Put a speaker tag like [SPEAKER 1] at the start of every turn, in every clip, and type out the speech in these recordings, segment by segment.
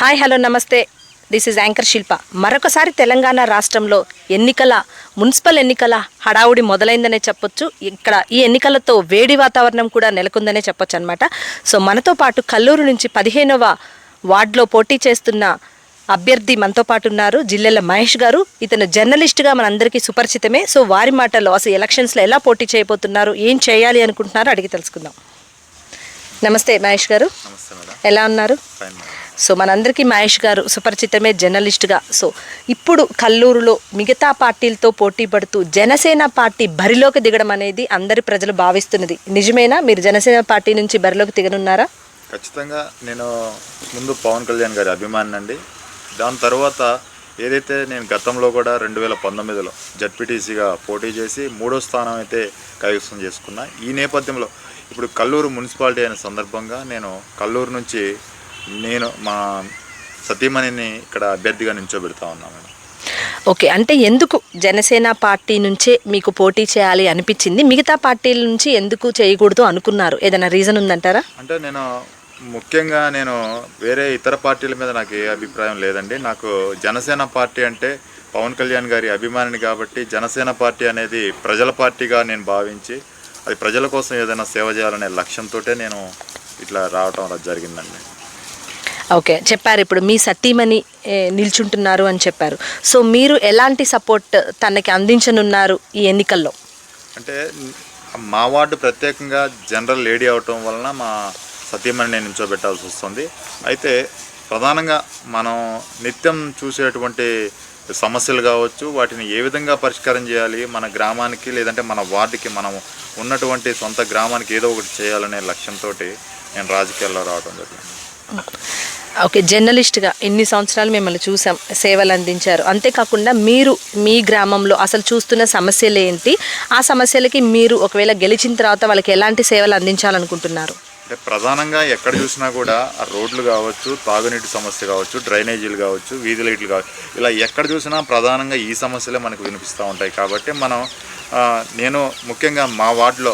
[SPEAKER 1] Hi hello నమస్తే. This is anchor Shilpa మరొకసారి తెలంగాణ రాష్ట్రంలో ఎన్నికల మున్సిపల్ ఎన్నికల హడావుడి మొదలైందనే చెప్పొచ్చు. ఇక్కడ ఈ ఎన్నికలతో వేడి వాతావరణం కూడా నెలకొందనే చెప్పొచ్చు అనమాట సో మనతో పాటు కల్లూరు నుంచి పదిహేనవ వార్డులో పోటీ చేస్తున్న అభ్యర్థి మనతో పాటు ఉన్నారు జిల్లెల మహేష్ గారు. ఇతను జర్నలిస్ట్గా మనందరికీ సుపరిచితమే. సో వారి మాటల్లో అసలు ఎలక్షన్స్లో ఎలా పోటీ చేయబోతున్నారు ఏం చేయాలి అనుకుంటున్నారో అడిగి తెలుసుకుందాం. నమస్తే మహేష్ గారు. ఎలా ఉన్నారు? సో మనందరికీ మహేష్ గారు సుపరిచితమే జర్నలిస్ట్గా. సో ఇప్పుడు కల్లూరులో మిగతా పార్టీలతో పోటీ పడుతూ జనసేన పార్టీ బరిలోకి దిగడం అనేది అందరి ప్రజలు భావిస్తున్నది. నిజమేనా? మీరు జనసేన పార్టీ నుంచి బరిలోకి దిగనున్నారా?
[SPEAKER 2] ఖచ్చితంగా నేను ముందు పవన్ కళ్యాణ్ గారి అభిమాని అండి. దాని తర్వాత ఏదైతే నేను గతంలో కూడా రెండు వేల పంతొమ్మిదిలో జడ్పీటీసీగా పోటీ చేసి మూడో స్థానం అయితే కైవసం చేసుకున్నా ఈ నేపథ్యంలో ఇప్పుడు కల్లూరు మున్సిపాలిటీ అయిన సందర్భంగా నేను కల్లూరు నుంచి నేను మా సతీమణిని ఇక్కడ అభ్యర్థిగా నించోబెడతా ఉన్నా మేడం.
[SPEAKER 1] ఓకే అంటే ఎందుకు జనసేన పార్టీ నుంచే మీకు పోటీ చేయాలి అనిపించింది? మిగతా పార్టీల నుంచి ఎందుకు చేయకూడదు అనుకున్నారు? ఏదైనా రీజన్ ఉందంటారా?
[SPEAKER 2] అంటే నేను ముఖ్యంగా నేను వేరే ఇతర పార్టీల మీద నాకు ఏ అభిప్రాయం లేదండి. నాకు జనసేన పార్టీ అంటే పవన్ కళ్యాణ్ గారి అభిమానిని కాబట్టి జనసేన పార్టీ అనేది ప్రజల పార్టీగా నేను భావించి అది ప్రజల కోసం ఏదైనా సేవ చేయాలనే లక్ష్యంతో నేను ఇట్లా రావటం అలా జరిగిందండి.
[SPEAKER 1] ఓకే చెప్పారు ఇప్పుడు మీ సతీమణి నిల్చుంటున్నారు అని చెప్పారు. సో మీరు ఎలాంటి సపోర్ట్ తనకి అందించనున్నారు ఈ ఎన్నికల్లో?
[SPEAKER 2] అంటే మా వార్డు ప్రత్యేకంగా జనరల్ లేడీ అవటం వలన మా సతీమణి నేను నించోబెట్టాల్సి వస్తుంది. అయితే ప్రధానంగా మనం నిత్యం చూసేటువంటి సమస్యలు కావచ్చు వాటిని ఏ విధంగా పరిష్కారం చేయాలి మన గ్రామానికి లేదంటే మన వార్డుకి మనం ఉన్నటువంటి సొంత గ్రామానికి ఏదో ఒకటి చేయాలనే లక్ష్యంతో నేను రాజకీయాల్లో రావడం జరిగింది.
[SPEAKER 1] ఓకే జర్నలిస్ట్గా ఎన్ని సంవత్సరాలు మిమ్మల్ని చూసాం సేవలు అందించారు. అంతేకాకుండా మీరు మీ గ్రామంలో అసలు చూస్తున్న సమస్యలు ఏంటి? ఆ సమస్యలకి మీరు ఒకవేళ గెలిచిన తర్వాత వాళ్ళకి ఎలాంటి సేవలు అందించాలనుకుంటున్నారు?
[SPEAKER 2] అంటే ప్రధానంగా ఎక్కడ చూసినా కూడా రోడ్లు కావచ్చు తాగునీటి సమస్య కావచ్చు డ్రైనేజీలు కావచ్చు వీధి లైట్లు కావచ్చు ఇలా ఎక్కడ చూసినా ప్రధానంగా ఈ సమస్యలే మనకు వినిపిస్తూ ఉంటాయి. కాబట్టి మనం నేను ముఖ్యంగా మా వార్డులో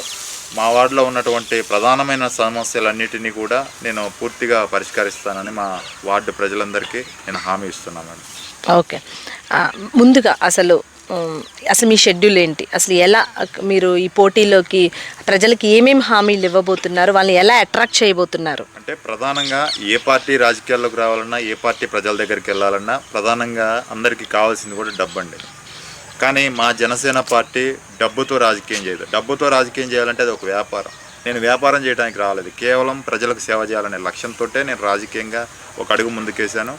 [SPEAKER 2] మా వార్డులో ఉన్నటువంటి ప్రధానమైన సమస్యలన్నిటినీ కూడా నేను పూర్తిగా పరిష్కరిస్తానని మా వార్డు ప్రజలందరికీ నేను హామీ ఇస్తున్నాను
[SPEAKER 1] ఓకే. ముందుగా అసలు అసలు మీ షెడ్యూల్ ఏంటి? అసలు ఎలా మీరు ఈ పోటీలోకి ప్రజలకి ఏమేమి హామీలు ఇవ్వబోతున్నారు? వాళ్ళని ఎలా అట్రాక్ట్ చేయబోతున్నారు?
[SPEAKER 2] అంటే ప్రధానంగా ఏ పార్టీ రాజకీయాల్లోకి రావాలన్నా ఏ పార్టీ ప్రజల దగ్గరికి వెళ్ళాలన్నా ప్రధానంగా అందరికీ కావాల్సింది కూడా డబ్బు అండి. కానీ మా జనసేన పార్టీ డబ్బుతో రాజకీయం చేయదు. డబ్బుతో రాజకీయం చేయాలంటే అది ఒక వ్యాపారం. నేను వ్యాపారం చేయడానికి రాలేదు. కేవలం ప్రజలకు సేవ చేయాలనే లక్ష్యంతో నేను రాజకీయంగా ఒక అడుగు ముందుకేశాను.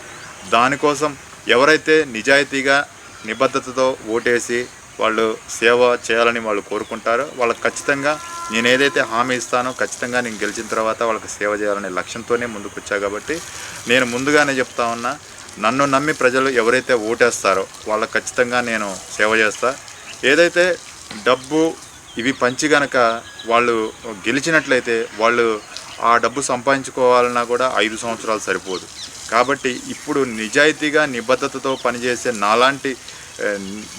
[SPEAKER 2] దానికోసం ఎవరైతే నిజాయితీగా నిబద్ధతతో ఓటేసి వాళ్ళు సేవ చేయాలని వాళ్ళు కోరుకుంటారో వాళ్ళకి ఖచ్చితంగా నేను ఏదైతే హామీ ఇస్తానో ఖచ్చితంగా నేను గెలిచిన తర్వాత వాళ్ళకి సేవ చేయాలనే లక్ష్యంతోనే ముందుకు వచ్చా కాబట్టి నేను ముందుగానే చెప్తా ఉన్నా నన్ను నమ్మి ప్రజలు ఎవరైతే ఓటేస్తారో వాళ్ళకి ఖచ్చితంగా నేను సేవ చేస్తా. ఏదైతే డబ్బు ఇవి పంచి గనక వాళ్ళు గెలిచినట్లయితే వాళ్ళు ఆ డబ్బు సంపాదించుకోవాలన్నా కూడా ఐదు సంవత్సరాలు సరిపోదు. కాబట్టి ఇప్పుడు నిజాయితీగా నిబద్ధతతో పనిచేసే నాలాంటి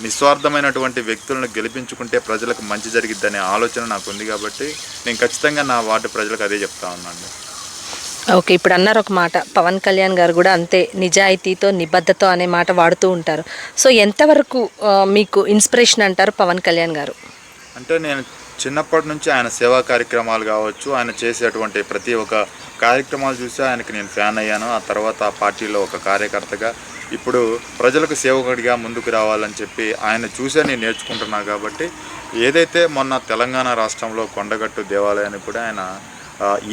[SPEAKER 2] నిస్వార్థమైనటువంటి వ్యక్తులను గెలిపించుకుంటే ప్రజలకు మంచి జరిగిద్దనే ఆలోచన నాకు ఉంది కాబట్టి నేను ఖచ్చితంగా నా వార్డు ప్రజలకు అదే చెప్తా ఉన్నాను.
[SPEAKER 1] ఓకే ఇప్పుడు అన్నారు ఒక మాట. పవన్ కళ్యాణ్ గారు కూడా అంతే నిజాయితీతో నిబద్ధతో అనే మాట వాడుతూ ఉంటారు. సో ఎంతవరకు మీకు ఇన్స్పిరేషన్ అంటారు పవన్ కళ్యాణ్ గారు?
[SPEAKER 2] అంటే నేను చిన్నప్పటి నుంచి ఆయన సేవా కార్యక్రమాలు కావచ్చు ఆయన చేసేటువంటి ప్రతి ఒక్క కార్యక్రమాలు చూసి ఆయనకి నేను ఫ్యాన్ అయ్యాను. ఆ తర్వాత ఆ పార్టీలో ఒక కార్యకర్తగా ఇప్పుడు ప్రజలకు సేవకుడిగా ముందుకు రావాలని చెప్పి ఆయన చూసే నేను నేర్చుకుంటున్నా కాబట్టి ఏదైతే మొన్న తెలంగాణ రాష్ట్రంలో కొండగట్టు దేవాలయాన్ని కూడా ఆయన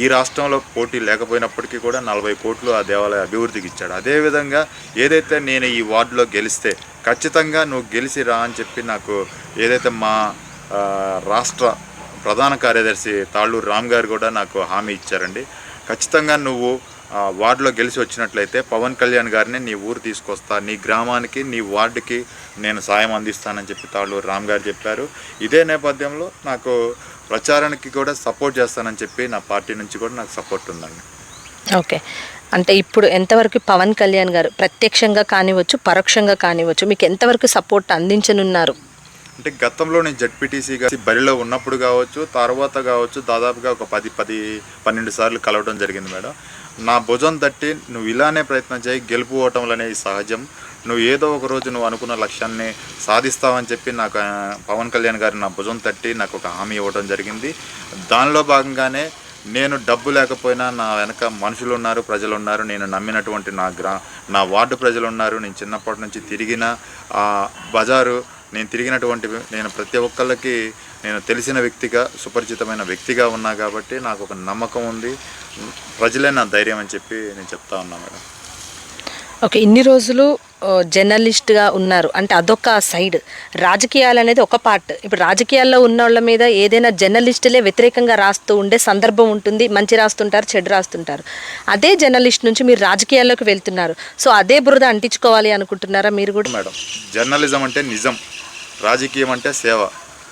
[SPEAKER 2] ఈ రాష్ట్రంలో పోటీ లేకపోయినప్పటికీ కూడా నలభై కోట్లు ఆ దేవాలయ అభివృద్ధికి ఇచ్చాడు. అదేవిధంగా ఏదైతే నేను ఈ వార్డులో గెలిస్తే ఖచ్చితంగా నువ్వు గెలిచి రా అని చెప్పి నాకు ఏదైతే మా రాష్ట్ర ప్రధాన కార్యదర్శి తాళ్ళూరు రామ్ గారు కూడా నాకు హామీ ఇచ్చారండి. ఖచ్చితంగా నువ్వు వార్డులో గెలిచి వచ్చినట్లయితే పవన్ కళ్యాణ్ గారిని నీ ఊరు తీసుకొస్తా నీ గ్రామానికి నీ వార్డుకి నేను సాయం అందిస్తానని చెప్పి తాళ్ళూరు రామ్ గారు చెప్పారు. ఇదే నేపథ్యంలో నాకు ప్రచారానికి కూడా సపోర్ట్ చేస్తానని చెప్పి నా పార్టీ నుంచి కూడా నాకు సపోర్ట్ ఉందండి.
[SPEAKER 1] ఓకే. అంటే ఇప్పుడు ఎంతవరకు పవన్ కళ్యాణ్ గారు ప్రత్యక్షంగా కానివచ్చు పరోక్షంగా కానివచ్చు మీకు ఎంతవరకు సపోర్ట్ అందించనున్నారు?
[SPEAKER 2] అంటే గతంలో నేను జడ్పీటీసీగా బరిలో ఉన్నప్పుడు కావచ్చు తర్వాత కావచ్చు దాదాపుగా ఒక పది పది పన్నెండు సార్లు కలవడం జరిగింది మేడం. నా భుజం తట్టి నువ్వు ఇలానే ప్రయత్నం చేయి గెలుపు ఓటములు అనేవి సహజం. నువ్వు ఏదో ఒక రోజు నువ్వు అనుకున్న లక్ష్యాన్ని సాధిస్తావని చెప్పి నాకు పవన్ కళ్యాణ్ గారు నా భుజం తట్టి నాకు ఒక హామీ ఇవ్వడం జరిగింది. దానిలో భాగంగానే నేను డబ్బు లేకపోయినా నా వెనక మనుషులు ఉన్నారు ప్రజలు ఉన్నారు నేను నమ్మినటువంటి నా గ్రా నా వార్డు ప్రజలు ఉన్నారు నేను చిన్నప్పటి నుంచి తిరిగిన బజారు నేను తిరిగినటువంటి నేను ప్రతి ఒక్కళ్ళకి నేను తెలిసిన వ్యక్తిగా సుపరిచితమైన వ్యక్తిగా ఉన్నా కాబట్టి నాకు ఒక నమ్మకం ఉంది. ప్రజలే నా ధైర్యం అని చెప్పి నేను చెప్తా ఉన్నా మేడం.
[SPEAKER 1] ఓకే ఇన్ని రోజులు జర్నలిస్ట్గా ఉన్నారు. అంటే అదొక సైడ్. రాజకీయాలు అనేది ఒక పార్ట్. ఇప్పుడు రాజకీయాల్లో ఉన్న వాళ్ళ మీద ఏదైనా జర్నలిస్టులే వ్యతిరేకంగా రాస్తూ ఉండే సందర్భం ఉంటుంది. మంచి రాస్తుంటారు చెడు రాస్తుంటారు. అదే జర్నలిస్ట్ నుంచి మీరు రాజకీయాల్లోకి వెళ్తున్నారు. సో అదే బురద అంటించుకోవాలి అనుకుంటున్నారా మీరు కూడా?
[SPEAKER 2] మేడం జర్నలిజం అంటే నిజం. రాజకీయం అంటే సేవ.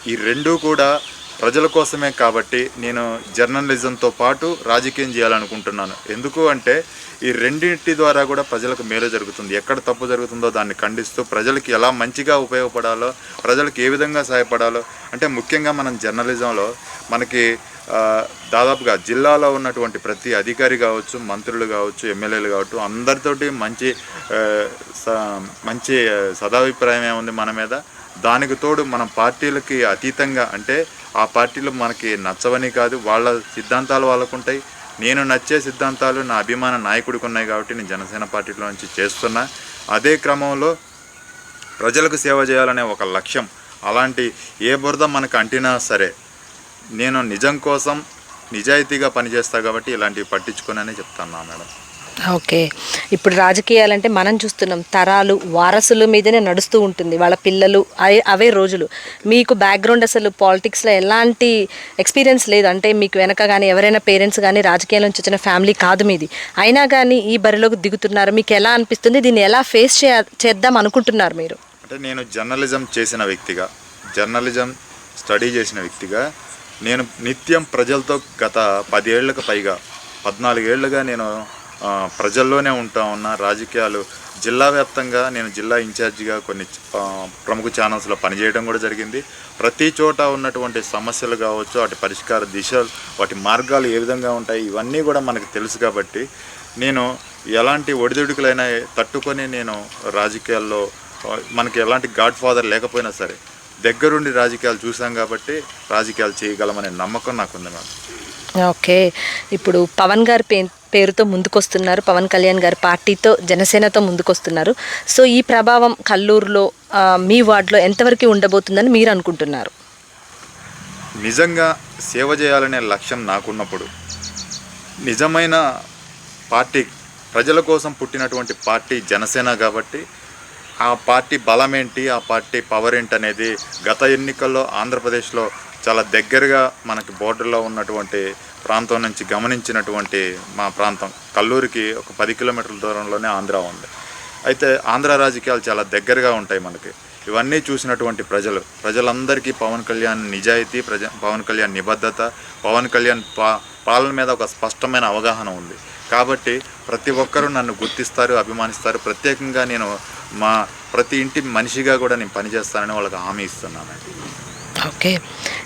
[SPEAKER 2] ఈ రెండూ కూడా ప్రజల కోసమే కాబట్టి నేను జర్నలిజంతో పాటు రాజకీయం చేయాలనుకుంటున్నాను. ఎందుకు అంటే ఈ రెండింటి ద్వారా కూడా ప్రజలకు మేలు జరుగుతుంది. ఎక్కడ తప్పు జరుగుతుందో దాన్ని ఖండిస్తూ ప్రజలకి ఎలా మంచిగా ఉపయోగపడాలో ప్రజలకు ఏ విధంగా సహాయపడాలో అంటే ముఖ్యంగా మనం జర్నలిజంలో మనకి దాదాపుగా జిల్లాలో ఉన్నటువంటి ప్రతి అధికారి కావచ్చు మంత్రులు కావచ్చు ఎమ్మెల్యేలు కావచ్చు అందరితోటి మంచి స- మంచి సదాభిప్రాయమే సదాభిప్రాయం ఏముంది మన మీద? దానికి తోడు మనం పార్టీలకి అతీతంగా అంటే ఆ పార్టీలు మనకి నచ్చవని కాదు వాళ్ళ సిద్ధాంతాలు వాళ్ళకు ఉంటాయి నేను నచ్చే సిద్ధాంతాలు నా అభిమాన నాయకుడికి ఉన్నాయి కాబట్టి నేను జనసేన పార్టీలో నుంచి చేస్తున్నా. అదే క్రమంలో ప్రజలకు సేవ చేయాలనే ఒక లక్ష్యం. అలాంటి ఏ బురద మనకు అంటినా సరే నేను నిజం కోసం నిజాయితీగా పనిచేస్తా కాబట్టి ఇలాంటివి పట్టించుకోనని చెప్తాను మేడం.
[SPEAKER 1] ఓకే. ఇప్పుడు రాజకీయాలంటే మనం చూస్తున్నాం తరాలు వారసుల మీదనే నడుస్తూ ఉంటుంది. వాళ్ళ పిల్లలు అవే రోజులు. మీకు బ్యాక్గ్రౌండ్ అసలు పాలిటిక్స్లో ఎలాంటి ఎక్స్పీరియన్స్ లేదు. అంటే మీకు వెనక కానీ ఎవరైనా పేరెంట్స్ కానీ రాజకీయాల నుంచి వచ్చిన ఫ్యామిలీ కాదు మీది. అయినా కానీ ఈ బరిలోకి దిగుతున్నారు. మీకు ఎలా అనిపిస్తుంది? దీన్ని ఎలా ఫేస్ చే చేద్దాం అనుకుంటున్నారు మీరు?
[SPEAKER 2] అంటే నేను జర్నలిజం చేసిన వ్యక్తిగా జర్నలిజం స్టడీ చేసిన వ్యక్తిగా నేను నిత్యం ప్రజలతో గత పదేళ్ళకు పైగా పద్నాలుగేళ్ళుగా నేను ప్రజల్లోనే ఉంటా ఉన్నా రాజకీయాలు జిల్లా వ్యాప్తంగా నేను జిల్లా ఇన్ఛార్జిగా కొన్ని ప్రముఖ ఛానల్స్లో పనిచేయడం కూడా జరిగింది. ప్రతి చోట ఉన్నటువంటి సమస్యలు కావచ్చు వాటి పరిష్కార దిశలు వాటి మార్గాలు ఏ విధంగా ఉంటాయి ఇవన్నీ కూడా మనకు తెలుసు కాబట్టి నేను ఎలాంటి ఒడిదుడుకులైనా తట్టుకొని నేను రాజకీయాల్లో మనకి ఎలాంటి గాడ్ ఫాదర్ లేకపోయినా సరే దగ్గరుండి రాజకీయాలు చూసాం కాబట్టి రాజకీయాలు చేయగలమనే నమ్మకం నాకుంది మేడం
[SPEAKER 1] ఓకే. ఇప్పుడు పవన్ గారి పే పేరుతో ముందుకొస్తున్నారు. పవన్ కళ్యాణ్ గారి పార్టీతో జనసేనతో ముందుకొస్తున్నారు. సో ఈ ప్రభావం కల్లూరులో మీ వార్డులో ఎంతవరకు ఉండబోతుందని మీరు అనుకుంటున్నారు?
[SPEAKER 2] నిజంగా సేవ చేయాలనే లక్ష్యం నాకున్నప్పుడు నిజమైన పార్టీ ప్రజల కోసం పుట్టినటువంటి పార్టీ జనసేన కాబట్టి ఆ పార్టీ బలం ఏంటి ఆ పార్టీ పవర్ ఏంటి అనేది గత ఎన్నికల్లో ఆంధ్రప్రదేశ్లో చాలా దగ్గరగా మనకి బోర్డర్లో ఉన్నటువంటి ప్రాంతం నుంచి గమనించినటువంటి మా ప్రాంతం. కల్లూరికి ఒక పది కిలోమీటర్ల దూరంలోనే ఆంధ్ర ఉంది. అయితే ఆంధ్ర రాజకీయాలు చాలా దగ్గరగా ఉంటాయి మనకి. ఇవన్నీ చూసినటువంటి ప్రజలు ప్రజలందరికీ పవన్ కళ్యాణ్ నిజాయితీ ప్రజ పవన్ కళ్యాణ్ నిబద్ధత పవన్ కళ్యాణ్ పా పాలన మీద ఒక స్పష్టమైన అవగాహన ఉంది. కాబట్టి ప్రతి ఒక్కరూ నన్ను గుర్తిస్తారు అభిమానిస్తారు. ప్రత్యేకంగా నేను మా ప్రతి ఇంటి మనిషిగా కూడా నేను పనిచేస్తానని వాళ్ళకి హామీ ఇస్తున్నాను
[SPEAKER 1] ఓకే.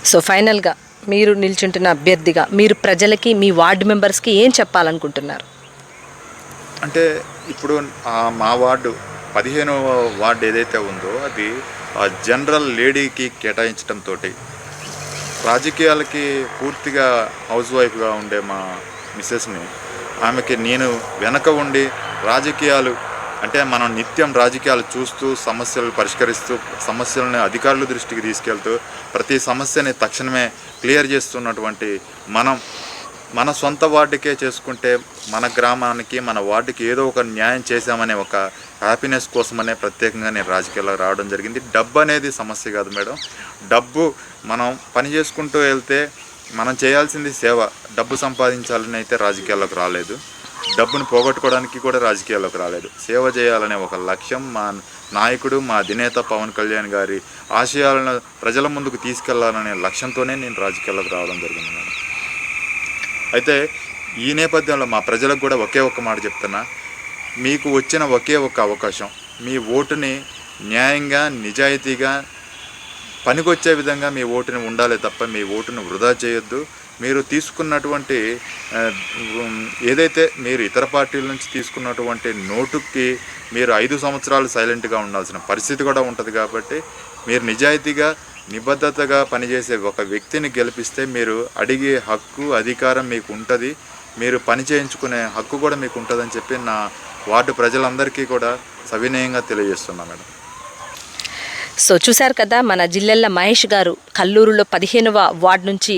[SPEAKER 1] సో ఫైనల్గా మీరు నిల్చుంటున్న అభ్యర్థిగా మీరు ప్రజలకి మీ వార్డు మెంబర్స్కి ఏం చెప్పాలనుకుంటున్నారు?
[SPEAKER 2] అంటే ఇప్పుడు మా వార్డు పదిహేనవ వార్డు ఏదైతే ఉందో అది ఆ జనరల్ లేడీకి కేటాయించడంతో రాజకీయాలకి పూర్తిగా హౌస్ వైఫ్గా ఉండే మా మిస్సెస్ని ఆమెకి నేను వెనక ఉండి రాజకీయాలు అంటే మనం నిత్యం రాజకీయాలు చూస్తూ సమస్యలు పరిష్కరిస్తూ సమస్యలను అధికారుల దృష్టికి తీసుకెళ్తూ ప్రతి సమస్యని తక్షణమే క్లియర్ చేస్తున్నటువంటి మనం మన సొంత వార్డుకే చేసుకుంటే మన గ్రామానికి మన వార్డుకి ఏదో ఒక న్యాయం చేశామనే ఒక హ్యాపీనెస్ కోసమనే ప్రత్యేకంగా నేను రాజకీయాల్లో రావడం జరిగింది. డబ్బు అనేది సమస్య కాదు మేడం. డబ్బు మనం పని చేసుకుంటూ వెళ్తే మనం చేయాల్సింది సేవ. డబ్బు సంపాదించాలని అయితే రాజకీయాల్లోకి రాలేదు. డబ్బును పోగొట్టుకోవడానికి కూడా రాజకీయాల్లోకి రాలేదు. సేవ చేయాలనే ఒక లక్ష్యం మా నాయకుడు మా అధినేత పవన్ కళ్యాణ్ గారి ఆశయాలను ప్రజల ముందుకు తీసుకెళ్ళాలనే లక్ష్యంతోనే నేను రాజకీయాల్లోకి రావడం జరిగింది మేడం. అయితే ఈ నేపథ్యంలో మా ప్రజలకు కూడా ఒకే ఒక్క మాట చెప్తున్నా. మీకు వచ్చిన ఒకే ఒక అవకాశం మీ ఓటుని న్యాయంగా నిజాయితీగా పనికొచ్చే విధంగా మీ ఓటుని ఉండాలి తప్ప మీ ఓటును వృధా చేయొద్దు. మీరు తీసుకున్నటువంటి ఏదైతే మీరు ఇతర పార్టీల నుంచి తీసుకున్నటువంటి నోటుకి మీరు ఐదు సంవత్సరాలు సైలెంట్గా ఉండాల్సిన పరిస్థితి కూడా ఉంటుంది కాబట్టి మీరు నిజాయితీగా నిబద్ధతగా పనిచేసే ఒక వ్యక్తిని గెలిపిస్తే మీరు అడిగే హక్కు అధికారం మీకు ఉంటుంది. మీరు పని చేయించుకునే హక్కు కూడా మీకు ఉంటుందని చెప్పి నా వార్డు ప్రజలందరికీ కూడా సవినయంగా తెలియజేస్తున్నా మేడం.
[SPEAKER 1] సో చూశారు కదా మన జిల్లెల్ల మహేష్ గారు కల్లూరులో పదిహేనవ వార్డు నుంచి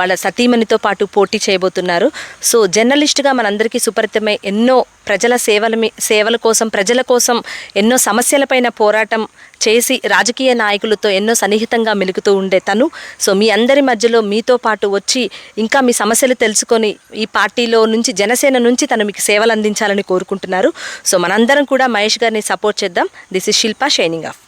[SPEAKER 1] వాళ్ళ సతీమణితో పాటు పోటీ చేయబోతున్నారు. సో జర్నలిస్ట్గా మనందరికీ సుపరితమై ఎన్నో ప్రజల సేవల మీ సేవల కోసం ప్రజల కోసం ఎన్నో సమస్యలపైన పోరాటం చేసి రాజకీయ నాయకులతో ఎన్నో సన్నిహితంగా మెలుగుతూ ఉండే తను. సో మీ అందరి మధ్యలో మీతో పాటు వచ్చి ఇంకా మీ సమస్యలు తెలుసుకొని ఈ పార్టీలో నుంచి జనసేన నుంచి తను మీకు సేవలు అందించాలని కోరుకుంటున్నారు. సో మనందరం కూడా మహేష్ గారిని సపోర్ట్ చేద్దాం. This is Shilpa shining off.